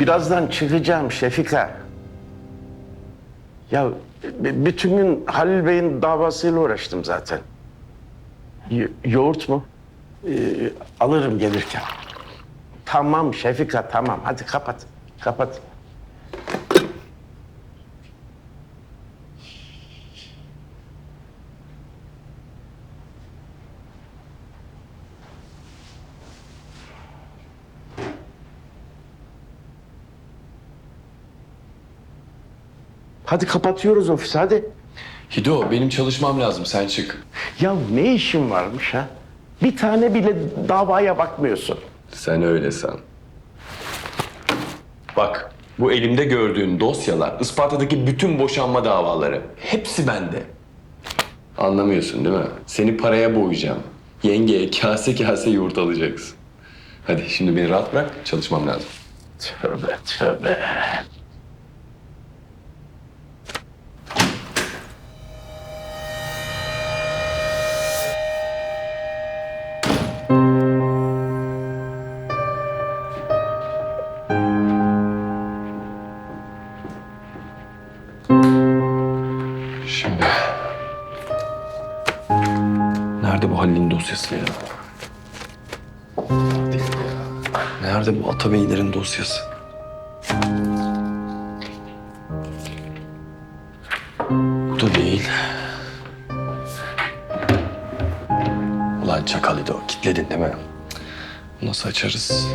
birazdan çıkacağım Şefika. Ya bütün gün Halil Bey'in davasıyla uğraştım zaten. Yo- yoğurt mu? Ee, alırım gelirken. Tamam Şefika tamam. Hadi kapat. Kapat. Hadi kapatıyoruz ofisi hadi. Hido benim çalışmam lazım sen çık. Ya ne işin varmış ha? Bir tane bile davaya bakmıyorsun. Sen öyle san. Bak bu elimde gördüğün dosyalar Isparta'daki bütün boşanma davaları. Hepsi bende. Anlamıyorsun değil mi? Seni paraya boğacağım. Yengeye kase kase yoğurt alacaksın. Hadi şimdi beni rahat bırak çalışmam lazım. Tövbe tövbe. Şimdi... Nerede bu Halil'in dosyası ya? Değil ya. Nerede bu Atabeylerin dosyası? Bu da değil. Ulan çakal İdo, kilitledin değil mi? Nasıl açarız?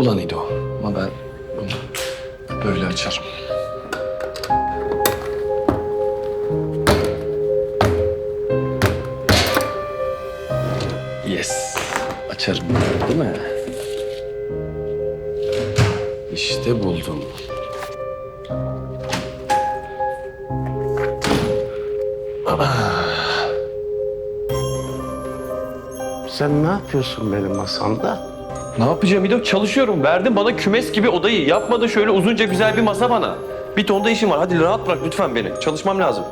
Ulan İdo, ulan İdo. Ama ben bunu böyle açarım. Yes. Açarım değil mi? İşte buldum. Sen ne yapıyorsun benim masamda? Ne yapacağım İdo? Çalışıyorum. Verdin bana kümes gibi odayı. Yapmadın şöyle uzunca güzel bir masa bana. Bir tonda işim var. Hadi rahat bırak lütfen beni. Çalışmam lazım.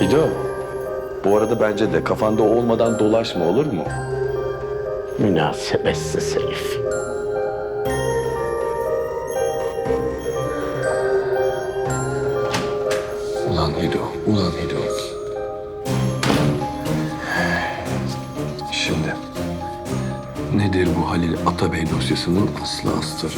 İdo. Bu arada bence de kafanda olmadan dolaşma olur mu? Münasebetsiz herif. Ulan Hido, ulan Hido. nedir bu Halil Atabey dosyasının aslı astır?